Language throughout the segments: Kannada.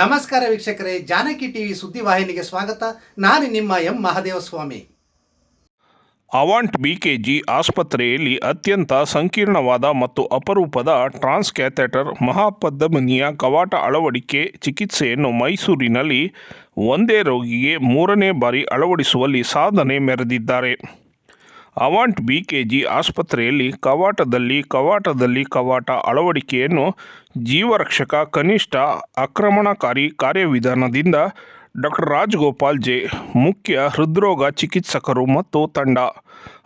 ನಮಸ್ಕಾರ ವೀಕ್ಷಕರೇ, ಜಾನಕಿ ಟಿವಿ ಸುದ್ದಿವಾಹಿನಿಗೆ ಸ್ವಾಗತ. ನಾನು ನಿಮ್ಮ ಎಂ ಮಹದೇವಸ್ವಾಮಿ. ಅವಾಂಟ್ ಬಿಕೆಜಿ ಆಸ್ಪತ್ರೆಯಲ್ಲಿ ಅತ್ಯಂತ ಸಂಕೀರ್ಣವಾದ ಮತ್ತು ಅಪರೂಪದ ಟ್ರಾನ್ಸ್ ಕ್ಯಾಥೆಟರ್ ಮಹಾಪದ್ದಮನಿಯ ಕವಾಟ ಅಳವಡಿಕೆ ಚಿಕಿತ್ಸೆಯನ್ನು ಮೈಸೂರಿನಲ್ಲಿ ಒಂದೇ ರೋಗಿಗೆ ಮೂರನೇ ಬಾರಿ ಅಳವಡಿಸುವಲ್ಲಿ ಸಾಧನೆ ಮೆರೆದಿದ್ದಾರೆ. ಅವಾಂಟ್ ಬಿಕೆಜಿ ಆಸ್ಪತ್ರೆಯಲ್ಲಿ ಕವಾಟದಲ್ಲಿ ಕವಾಟದಲ್ಲಿ ಕವಾಟ ಅಳವಡಿಕೆಯನ್ನು ಜೀವರಕ್ಷಕ ಕನಿಷ್ಠ ಆಕ್ರಮಣಕಾರಿ ಕಾರ್ಯವಿಧಾನದಿಂದ ಡಾಕ್ಟರ್ ರಾಜ್ಗೋಪಾಲ್ ಜೆ ಮುಖ್ಯ ಹೃದ್ರೋಗ ಚಿಕಿತ್ಸಕರು ಮತ್ತು ತಂಡ.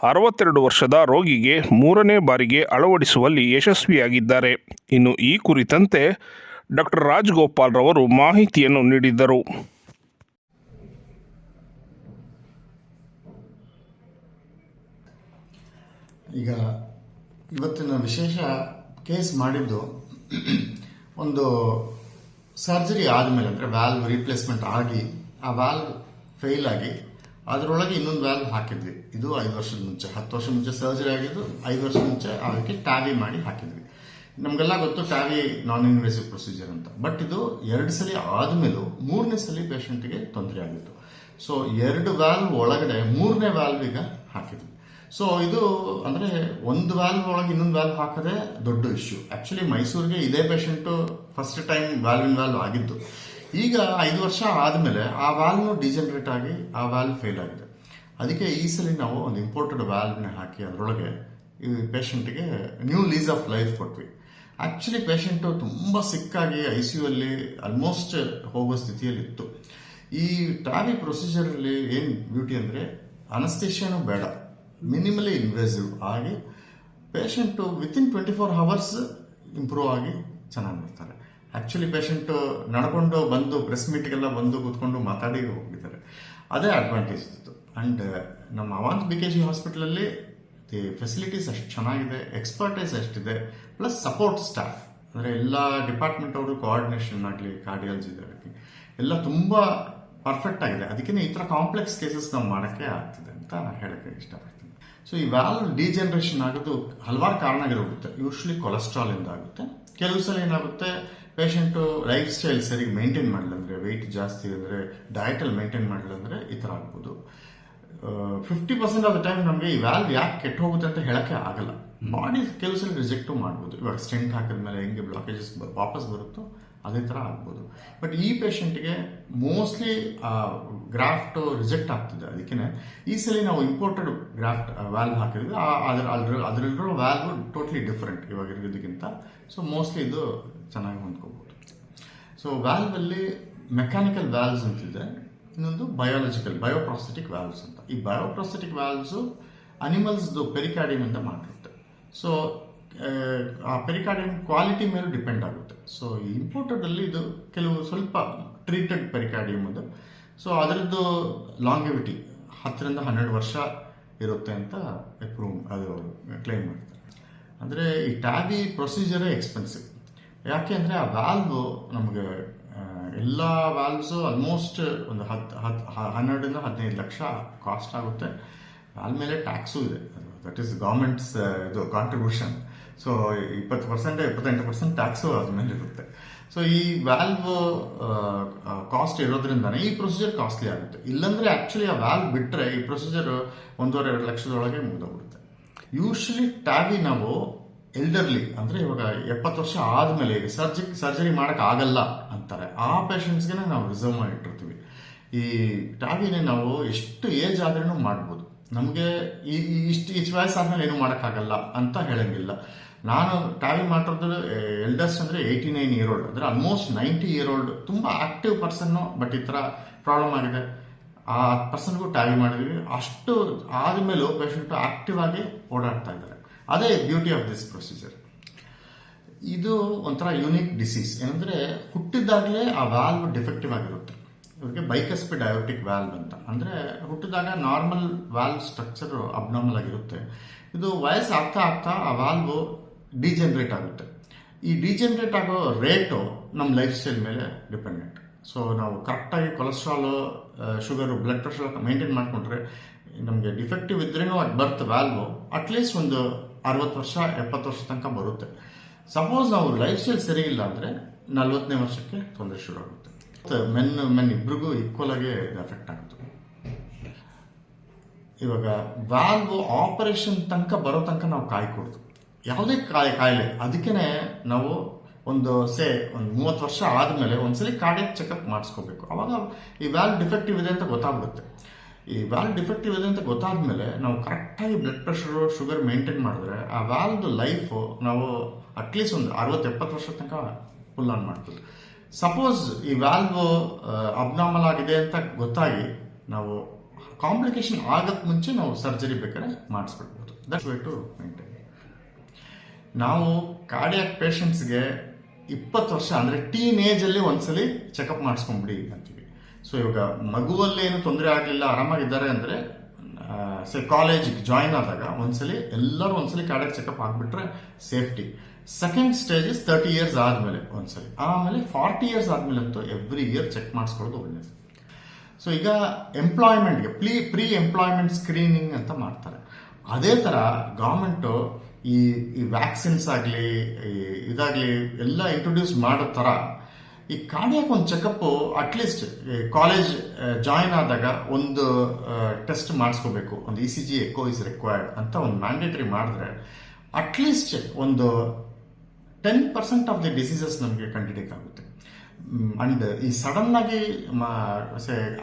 ಅರವತ್ತೆರಡು ವರ್ಷದ ರೋಗಿಗೆ ಮೂರನೇ ಬಾರಿಗೆ ಅಳವಡಿಸುವಲ್ಲಿ ಯಶಸ್ವಿಯಾಗಿದ್ದಾರೆ. ಇನ್ನು ಈ ಕುರಿತಂತೆ ಡಾಕ್ಟರ್ ರಾಜ್ಗೋಪಾಲ್ ರವರು ಮಾಹಿತಿಯನ್ನು ನೀಡಿದ್ದರು. ಈಗ ಇವತ್ತಿನ ವಿಶೇಷ ಕೇಸ್ ಮಾಡಿದ್ದು ಒಂದು ಸರ್ಜರಿ ಆದಮೇಲೆ ಅಂದರೆ ವ್ಯಾಲ್ವ್ ರೀಪ್ಲೇಸ್ಮೆಂಟ್ ಆಗಿ, ಆ ವ್ಯಾಲ್ವ್ ಫೇಲ್ ಆಗಿ ಅದರೊಳಗೆ ಇನ್ನೊಂದು ವ್ಯಾಲ್ವ್ ಹಾಕಿದ್ವಿ. ಇದು ಐದು ವರ್ಷದ ಮುಂಚೆ, ಹತ್ತು ವರ್ಷ ಮುಂಚೆ ಸರ್ಜರಿ ಆಗಿದ್ದು ಐದು ವರ್ಷ ಮುಂಚೆ ಅದಕ್ಕೆ ಟ್ಯಾವಿ ಮಾಡಿ ಹಾಕಿದ್ವಿ. ನಮಗೆಲ್ಲ ಗೊತ್ತು ಟ್ಯಾವಿ ನಾನ್ ಇನ್ವೇಸಿವ್ ಪ್ರೊಸೀಜರ್ ಅಂತ. ಬಟ್ ಇದು ಎರಡು ಸಲ ಆದಮೇಲೂ ಮೂರನೇ ಸಲ ಪೇಷಂಟ್ಗೆ ತೊಂದರೆ ಆಗಿತ್ತು. ಸೊ ಎರಡು ವ್ಯಾಲ್ವ್ ಒಳಗಡೆ ಮೂರನೇ ವ್ಯಾಲ್ವ್ ಈಗ ಹಾಕಿದ್ವಿ. ಸೊ ಇದು ಅಂದ್ರೆ ಒಂದು ವ್ಯಾಲ್ವ್ ಒಳಗೆ ಇನ್ನೊಂದು ವ್ಯಾಲ್ವ್ ಹಾಕದೆ ದೊಡ್ಡ ಇಶ್ಯೂ ಆ್ಯಕ್ಚುಲಿ ಮೈಸೂರಿಗೆ ಇದೇ patient first time valve in valve ಆಗಿದ್ದು. ಈಗ ಐದು ವರ್ಷ ಆದಮೇಲೆ ಆ ವ್ಯಾಲ್ವ್ನು ಡಿಜನರೇಟ್ ಆಗಿ ಆ ವ್ಯಾಲ್ವ್ ಫೇಲ್ ಆಗಿದೆ. ಅದಕ್ಕೆ ಈ ಸಲ ನಾವು ಒಂದು ಇಂಪೋರ್ಟೆಡ್ ವ್ಯಾಲ್ವ್ನ ಹಾಕಿ ಅದರೊಳಗೆ ಈ ಪೇಷಂಟ್ಗೆ ನ್ಯೂ ಲೀಸ್ ಆಫ್ ಲೈಫ್ ಕೊಟ್ವಿ. ಆ್ಯಕ್ಚುಲಿ ಪೇಷಂಟು ತುಂಬ ಸಿಕ್ಕಾಗಿ ಐ ಸಿ ಯು ಅಲ್ಲಿ ಆಲ್ಮೋಸ್ಟ್ ಹೋಗೋ ಸ್ಥಿತಿಯಲ್ಲಿತ್ತು ಈ ಟ್ರಾವಿ ಪ್ರೊಸೀಜರಲ್ಲಿ ಏನು ಬ್ಯೂಟಿ ಅಂದರೆ ಅನಸ್ತೇಷ್ಯನೂ ಬೇಡ. ಮಿನಿಮಲಿ ಇನ್ವೇಸಿವ್ ಆಗಿ patient within twenty four hours improve ಆಗಿ ಚೆನ್ನಾಗಿ ಬರ್ತಾರೆ. ಆ್ಯಕ್ಚುಲಿ ಪೇಷಂಟು ನಡ್ಕೊಂಡು ಬಂದು ಪ್ರೆಸ್ ಮೀಟ್ಗೆಲ್ಲ ಬಂದು ಕೂತ್ಕೊಂಡು ಮಾತಾಡಿ ಹೋಗಿದ್ದಾರೆ. ಅದೇ ಅಡ್ವಾಂಟೇಜ್ ಇತ್ತು. ಆ್ಯಂಡ್ ನಮ್ಮ ಅವಾಂತ್ ಬಿ ಕೆ ಜಿ ಹಾಸ್ಪಿಟ್ಲಲ್ಲಿ ದಿ ಫೆಸಿಲಿಟೀಸ್ ಅಷ್ಟು ಚೆನ್ನಾಗಿದೆ ಎಕ್ಸ್ಪರ್ಟೈಸ್ ಅಷ್ಟಿದೆ ಪ್ಲಸ್ ಸಪೋರ್ಟ್ ಸ್ಟಾಫ್ ಅಂದರೆ ಎಲ್ಲ ಡಿಪಾರ್ಟ್ಮೆಂಟ್ ಅವರು ಕೋಆರ್ಡಿನೇಷನ್ ಆಗಲಿ ಕಾರ್ಡಿಯಾಲಜಿ ಆಗಲಿ ಎಲ್ಲ ತುಂಬ ಪರ್ಫೆಕ್ಟ್ ಆಗಿದೆ. ಅದಕ್ಕೆ ಈ ಥರ ಕಾಂಪ್ಲೆಕ್ಸ್ ಕೇಸಸ್ ನಾವು ಮಾಡೋಕ್ಕೆ ಆಗ್ತಿದೆ ಅಂತ ನಾನು ಹೇಳೋಕ್ಕೆ ಇಷ್ಟಪಡ್ತೀನಿ. ಸೊ ಈ ವ್ಯಾಲ್ವ್ ಡಿಜನರೇಷನ್ ಆಗೋದು ಹಲವಾರು ಕಾರಣಗಳಿರುತ್ತೆ. ಯೂಶ್ವಲಿ ಕೊಲೆಸ್ಟ್ರಾಲ್ ಇಂದ ಆಗುತ್ತೆ. ಕೆಲವು ಸಲ ಏನಾಗುತ್ತೆ? ಪೇಷಂಟು ಲೈಫ್ ಸ್ಟೈಲ್ ಸರಿ ಮೇಂಟೈನ್ ಮಾಡಲಂದ್ರೆ ವೆಯ್ಟ್ ಜಾಸ್ತಿ ಅಂದರೆ ಡಯಟಲ್ಲಿ ಮೇಂಟೈನ್ ಮಾಡಲಂದ್ರೆ ಈ ಥರ ಆಗ್ಬೋದು. Fifty percent of the time ನಮಗೆ ಈ ವ್ಯಾಲ್ವ್ ಯಾಕೆ ಕೆಟ್ಟ ಹೋಗುತ್ತೆ ಅಂತ ಹೇಳೋಕ್ಕೆ ಆಗಲ್ಲ. ಬಾಡಿ ಕೆಲವು ಸಲ ರಿಜೆಕ್ಟು ಮಾಡ್ಬೋದು. ಇವಾಗ ಸ್ಟೆಂಟ್ ಹಾಕಿದ್ಮೇಲೆ ಹೆಂಗೆ ಬ್ಲಾಕೇಜಸ್ ವಾಪಸ್ ಬರುತ್ತೋ ಅದೇ ಥರ ಆಗ್ಬೋದು. ಬಟ್ ಈ ಪೇಷಂಟ್ಗೆ ಮೋಸ್ಟ್ಲಿ ಗ್ರಾಫ್ಟ್ ರಿಜೆಕ್ಟ್ ಆಗ್ತಿದೆ ಅದಕ್ಕೆ ಈ ಸಲ ನಾವು ಇಂಪೋರ್ಟೆಡ್ ಗ್ರಾಫ್ಟ್ ವ್ಯಾಲ್ವ್ ಹಾಕಿದ್ವಿ ಆ- ಅದ್ರ ಅದ್ರ, ಅದರಲ್ಲಿರೋ ವ್ಯಾಲ್ವ್ ಟೋಟ್ಲಿ ಡಿಫ್ರೆಂಟ್ ಇವಾಗ ಇರೋದಕ್ಕಿಂತ. ಸೊ ಮೋಸ್ಟ್ಲಿ ಇದು ಚೆನ್ನಾಗಿ ಹೊಂದ್ಕೋಬೋದು. ಸೊ ವ್ಯಾಲ್ವಲ್ಲಿ ಮೆಕ್ಯಾನಿಕಲ್ ವ್ಯಾಲ್ವ್ಸ್ ಅಂತಿದೆ. ಇನ್ನೊಂದು ಬಯೋಲಾಜಿಕಲ್ ಬಯೋಪ್ರಾಸ್ಥೆಟಿಕ್ ವ್ಯಾಲ್ವ್ಸ್ ಅಂತ. ಈ ಬಯೋಪ್ರಾಸ್ಥೆಟಿಕ್ ವ್ಯಾಲ್ವ್ಸು ಅನಿಮಲ್ಸ್ದು ಅಂತ ಮಾಡಿರುತ್ತೆ. ಸೊ ಆ ಪೆರಿಕಾರ್ಡಿಯಂ ಕ್ವಾಲಿಟಿ ಮೇಲೆ ಡಿಪೆಂಡ್ ಆಗುತ್ತೆ. ಸೊ ಇಂಪೋರ್ಟೆಡಲ್ಲಿ ಇದು ಕೆಲವು ಸ್ವಲ್ಪ ಟ್ರೀಟೆಡ್ ಪೆರಿಕಾರ್ಡಿಯಂ ಅದು. ಸೊ ಅದರದ್ದು ಲಾಂಗಿವಿಟಿ ಹತ್ತರಿಂದ ಹನ್ನೆರಡು ವರ್ಷ ಇರುತ್ತೆ ಅಂತ ಪ್ರೂವ್ ಅದು ಕ್ಲೈಮ್ ಮಾಡ್ತಾರೆ. ಅಂದರೆ ಈ ಟ್ಯಾಬಿ ಪ್ರೊಸೀಜರೇ ಎಕ್ಸ್ಪೆನ್ಸಿವ್ ಯಾಕೆ ಅಂದರೆ ಆ ವ್ಯಾಲ್ವ್ ನಮಗೆ ಎಲ್ಲ ವ್ಯಾಲ್ವ್ಸು ಆಲ್ಮೋಸ್ಟ್ ಒಂದು ಹತ್ತು ಹತ್ತು ಹನ್ನೆರಡರಿಂದ ಹದಿನೈದು ಲಕ್ಷ ಕಾಸ್ಟ್ ಆಗುತ್ತೆ. ವ್ಯಾಲ್ ಮೇಲೆ ಟ್ಯಾಕ್ಸು ಇದೆ. ದಟ್ ಈಸ್ ಗೌರ್ಮೆಂಟ್ಸ್ ಇದು ಕಾಂಟ್ರಿಬ್ಯೂಷನ್ ಸೊ ಇಪ್ಪತ್ತು ಪರ್ಸೆಂಟ್ ಇಪ್ಪತ್ತೆಂಟು ಪರ್ಸೆಂಟ್ ಟ್ಯಾಕ್ಸು ಅದ್ರ ಮೇಲೆ ಇರುತ್ತೆ. ಸೊ ಈ ವ್ಯಾಲ್ವ್ ಕಾಸ್ಟ್ ಇರೋದ್ರಿಂದನೇ ಈ ಪ್ರೊಸೀಜರ್ ಕಾಸ್ಟ್ಲಿ ಆಗುತ್ತೆ. ಇಲ್ಲಾಂದ್ರೆ ಆಕ್ಚುಲಿ ಆ ವ್ಯಾಲ್ವ್ ಬಿಟ್ಟರೆ ಈ ಪ್ರೊಸೀಜರ್ ಒಂದೂವರೆ, ಎರಡು ಲಕ್ಷದೊಳಗೆ ಮುಗಿದೋಗ್ಬಿಡುತ್ತೆ. ಯೂಶ್ವಲಿ ಟ್ಯಾಬಿ ನಾವು ಎಲ್ಡರ್ಲಿ ಅಂದ್ರೆ ಇವಾಗ ಎಪ್ಪತ್ತು ವರ್ಷ ಆದಮೇಲೆ ಈಗ ಸರ್ಜಿ ಸರ್ಜರಿ ಮಾಡೋಕ್ಕಾಗಲ್ಲ ಅಂತಾರೆ. ಆ ಪೇಷಂಟ್ಸ್ಗೆ ನಾವು ರಿಸರ್ವ್ ಮಾಡಿಟ್ಟಿರ್ತೀವಿ ಈ ಟ್ಯಾಬಿನೇ ನಾವು ಎಷ್ಟು ಏಜ್ ಆದ್ರೂ ಮಾಡ್ಬೋದು. ನಮಗೆ ಈ ಈ ಚಾಯ್ಸ್ ಆದ್ಮೇಲೆ ಏನು ಮಾಡೋಕ್ಕಾಗಲ್ಲ ಅಂತ ಹೇಳಂಗಿಲ್ಲ. ನಾನು ಟ್ರಾವೆಲ್ ಮಾಡಿರೋದು ಎಲ್ಡರ್ಸ್ ಅಂದರೆ ಏಯ್ಟಿ ನೈನ್ ಇಯರ್ ಓಲ್ಡ್ ಅಂದರೆ ಆಲ್ಮೋಸ್ಟ್ ನೈಂಟಿ ಇಯರ್ ಓಲ್ಡ್ ತುಂಬ ಆಕ್ಟಿವ್ ಪರ್ಸನ್ನು ಬಟ್ ಈ ಥರ ಪ್ರಾಬ್ಲಮ್ ಆಗಿದೆ. ಆ ಪರ್ಸನ್ಗೂ ಟ್ರಾವೆಲ್ ಮಾಡಿದ್ವಿ. ಅಷ್ಟು ಆದಮೇಲೂ ಪೇಷಂಟು ಆಕ್ಟಿವ್ ಆಗಿ ಓಡಾಡ್ತಾ ಇದ್ದಾರೆ. ಅದೇ ಬ್ಯೂಟಿ ಆಫ್ ದಿಸ್ ಪ್ರೊಸೀಜರ್ ಇದು ಒಂಥರ ಯೂನಿಕ್ ಡಿಸೀಸ್ ಏನಂದರೆ ಹುಟ್ಟಿದಾಗಲೇ ಆ ವ್ಯಾಲ್ವ್ ಡಿಫೆಕ್ಟಿವ್ ಆಗಿರುತ್ತೆ. ಇವ್ರಿಗೆ ಬೈಕಸ್ಪಿ ಡಯೋಟಿಕ್ ವ್ಯಾಲ್ವ್ ಅಂತ. ಅಂದ್ರೆ ಹುಟ್ಟಿದಾಗ ನಾರ್ಮಲ್ ವ್ಯಾಲ್ವ್ ಸ್ಟ್ರಕ್ಚರ್ ಅಬ್ನಾರ್ಮಲ್ ಆಗಿರುತ್ತೆ. ಇದು ವಯಸ್ಸು ಆಗ್ತಾ ಆಗ್ತಾ ಆ ವ್ಯಾಲ್ವ್ ಡಿಜನರೇಟ್ ಆಗುತ್ತೆ. ಈ ಡಿಜನರೇಟ್ ಆಗೋ ರೇಟು ನಮ್ಮ ಲೈಫ್ ಸ್ಟೈಲ್ ಮೇಲೆ ಡಿಪೆಂಡೆಂಟ್. ಸೊ ನಾವು ಕರೆಕ್ಟಾಗಿ cholesterol sugar, blood pressure maintain ಮಾಡಿಕೊಂಡ್ರೆ ನಮಗೆ ಡಿಫೆಕ್ಟಿವ್ ಇದ್ರೇನೂ ಅದು ಬರ್ತ್ ವ್ಯಾಲ್ವು ಅಟ್ಲೀಸ್ಟ್ ಒಂದು ಅರವತ್ತು ವರ್ಷ, ಎಪ್ಪತ್ತು ವರ್ಷ ತನಕ ಬರುತ್ತೆ. ಸಪೋಸ್ ನಾವು ಲೈಫ್ ಸ್ಟೈಲ್ ಸರಿ ಇಲ್ಲ ಅಂದರೆ ನಲ್ವತ್ತನೇ ವರ್ಷಕ್ಕೆ ತೊಂದರೆ ಶುರು ಆಗುತ್ತೆ ಮೆನ್ ಮೆನ್ ಇಬ್ರಿಗೂ ಈಕ್ವಲ್ ಆಗಿ ಎಫೆಕ್ಟ್ ಆಗುತ್ತೆ. ಇವಾಗ ವ್ಯಾಲ್ವ್ ಆಪರೇಷನ್ ತನಕ ಬರೋ ತನಕ ನಾವು ಕಾಯ್ಕೊಡ್ದು ಯಾವುದೇ ಕಾಯಿ, ಕಾಯಿಲೆ. ಅದಕ್ಕೆ ನಾವು ಒಂದು ಸೇ, ಒಂದು ಮೂವತ್ತು ವರ್ಷ ಆದಮೇಲೆ ಒಂದ್ಸಲಿ ಕಾರ್ಡಿಯಕ್ ಚೆಕಪ್ ಮಾಡಿಸ್ಕೋಬೇಕು. ಅವಾಗ ಈ ವ್ಯಾಲ್ ಡಿಫೆಕ್ಟಿವ್ ಇದೆ ಅಂತ ಗೊತ್ತಾಗುತ್ತೆ ಈ ವ್ಯಾಲ್ ಡಿಫೆಕ್ಟಿವ್ ಇದೆ ಅಂತ ಗೊತ್ತಾದ್ಮೇಲೆ ನಾವು ಕರೆಕ್ಟಾಗಿ ಬ್ಲಡ್ ಪ್ರೆಷರು ಶುಗರ್ ಮೇಂಟೈನ್ ಮಾಡಿದ್ರೆ ಆ ವ್ಯಾಲ್ದು ಲೈಫು ನಾವು ಅಟ್ಲೀಸ್ಟ್ ಒಂದು ಅರವತ್ತು, ಎಪ್ಪತ್ತು ವರ್ಷ ತನಕ ಫುಲ್ ಆನ್ ಮಾಡ್ಬೋದು ಸಪೋಸ್ ಈ ವ್ಯಾಲ್ವ್ ಅಬ್ನಾರ್ಮಲ್ ಆಗಿದೆ ಅಂತ ಗೊತ್ತಾಗಿ ನಾವು ಕಾಂಪ್ಲಿಕೇಶನ್ ಆಗಕ್ಕೆ ಮುಂಚೆ ನಾವು ಸರ್ಜರಿ ಬೇಕಾದ್ರೆ ಮಾಡಿಸ್ಬಿಡ್ಬೋದು. ದಟ್ಸ್ ವೇ ಟು ಮೇಂಟೈನ್ ನಾವು ಕಾರ್ಡಿಯಾಕ್ ಪೇಷಂಟ್ಸ್ಗೆ ಇಪ್ಪತ್ತು ವರ್ಷ, ಅಂದರೆ ಟೀನ್ ಏಜಲ್ಲಿ ಒಂದ್ಸಲಿ ಚೆಕಪ್ ಮಾಡಿಸ್ಕೊಂಬಿಡಿ ಅಂತೀವಿ. ಸೊ ಇವಾಗ ಮಗುವಲ್ಲಿ ಏನು ತೊಂದರೆ ಆಗಲಿಲ್ಲ, ಆರಾಮಾಗಿದ್ದಾರೆ ಅಂದರೆ ಸೊ ಕಾಲೇಜಿಗೆ ಜಾಯಿನ್ ಆದಾಗ ಒಂದ್ಸಲಿ ಎಲ್ಲರೂ ಒಂದ್ಸಲಿ ಕಾರ್ಡಿಯಾಕ್ ಚೆಕಪ್ ಆಗಿಬಿಟ್ರೆ safety second stages thirty years ಆದಮೇಲೆ ಒಂದ್ಸರಿ. ಆಮೇಲೆ ಫಾರ್ಟಿ ಇಯರ್ಸ್ ಆದಮೇಲೆ ಅಂತೂ ಎವ್ರಿ ಇಯರ್ ಚೆಕ್ ಮಾಡಿಸ್ಕೊಳ್ಳೋದು ಒಳ್ಳೇದು. ಸೊ ಈಗ ಎಂಪ್ಲಾಯ್ಮೆಂಟ್ಗೆ ಪ್ಲೀ ಪ್ರೀ ಎಂಪ್ಲಾಯ್ಮೆಂಟ್ ಸ್ಕ್ರೀನಿಂಗ್ ಅಂತ ಮಾಡ್ತಾರೆ. ಅದೇ ಥರ ಗೌರ್ಮೆಂಟು ಈ ಈ ವ್ಯಾಕ್ಸಿನ್ಸ್ ಆಗಲಿ ಇದಾಗಲಿ ಎಲ್ಲ ಇಂಟ್ರೊಡ್ಯೂಸ್ ಮಾಡೋ ಥರ ಈ ಕಾರ್ಡಿಯಾಕ್ ಒಂದು ಚೆಕಪ್ಪು ಅಟ್ಲೀಸ್ಟ್ ಕಾಲೇಜ್ ಜಾಯಿನ್ ಆದಾಗ ಒಂದು ಟೆಸ್ಟ್ ಮಾಡಿಸ್ಕೋಬೇಕು. ಒಂದು E C G echo is required ಅಂತ ಒಂದು ಮ್ಯಾಂಡೇಟರಿ ಮಾಡಿದ್ರೆ ಅಟ್ಲೀಸ್ಟ್ ಒಂದು ten percent of the diseases ನಮಗೆ ಕಂಡಿಡಿಯಕ್ಕಾಗುತ್ತೆ. ಅಂಡ್ ಈ ಸಡನ್ ಆಗಿ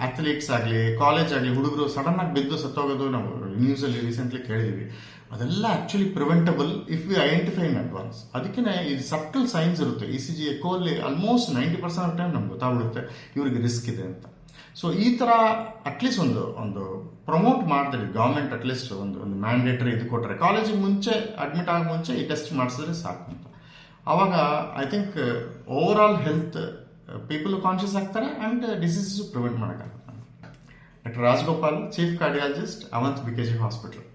ಅಥ್ಲೀಟ್ಸ್ ಆಗಲಿ ಕಾಲೇಜ್ ಆಗಲಿ, ಹುಡುಗರು ಸಡನ್ ಆಗಿ ಬಿದ್ದು ಸತ್ತೋಗೋದು ನಾವು ನ್ಯೂಸಲ್ಲಿ ರೀಸೆಂಟ್ಲಿ ಕೇಳಿದೀವಿ. ಅದೆಲ್ಲ actually preventable if we identify in advance ಅದಕ್ಕೆ ಇದು ಸಬ್ಟಲ್ ಸೈನ್ಸ್ ಇರುತ್ತೆ. ಇ ಸಿ ಜಿ ಎಕೋ ಅಲ್ಲಿ almost ninety percent of time ನಮ್ಗೆ ಗೊತ್ತಾಗ್ಬಿಡುತ್ತೆ. ಇವರಿಗೆ ರಿಸ್ಕ್ ಇದೆ ಅಂತ. ಸೊ ಈ ಥರ ಅಟ್ಲೀಸ್ಟ್ ಒಂದು ಒಂದು ಪ್ರಮೋಟ್ ಮಾಡಿದ್ರೆ ಗೌರ್ಮೆಂಟ್ ಅಟ್ಲೀಸ್ಟ್ ಒಂದು ಒಂದು ಮ್ಯಾಂಡೇಟರಿ ಇದು ಕೊಟ್ಟರೆ ಕಾಲೇಜಿಗೆ ಮುಂಚೆ ಅಡ್ಮಿಟ್ ಆಗೋ ಮುಂಚೆ ಈ ಟೆಸ್ಟ್ ಮಾಡಿಸಿದ್ರೆ ಸಾಕು ಅಂತ. ಅವಾಗ I think overall health people conscious ಆಗ್ತಾರೆ ಆ್ಯಂಡ್ ಡಿಸೀಸಸ್ ಪ್ರಿವೆಂಟ್ ಮಾಡೋಕ್ಕಾಗುತ್ತೆ. Doctor Rajagopal chief cardiologist Avanth B K G hospital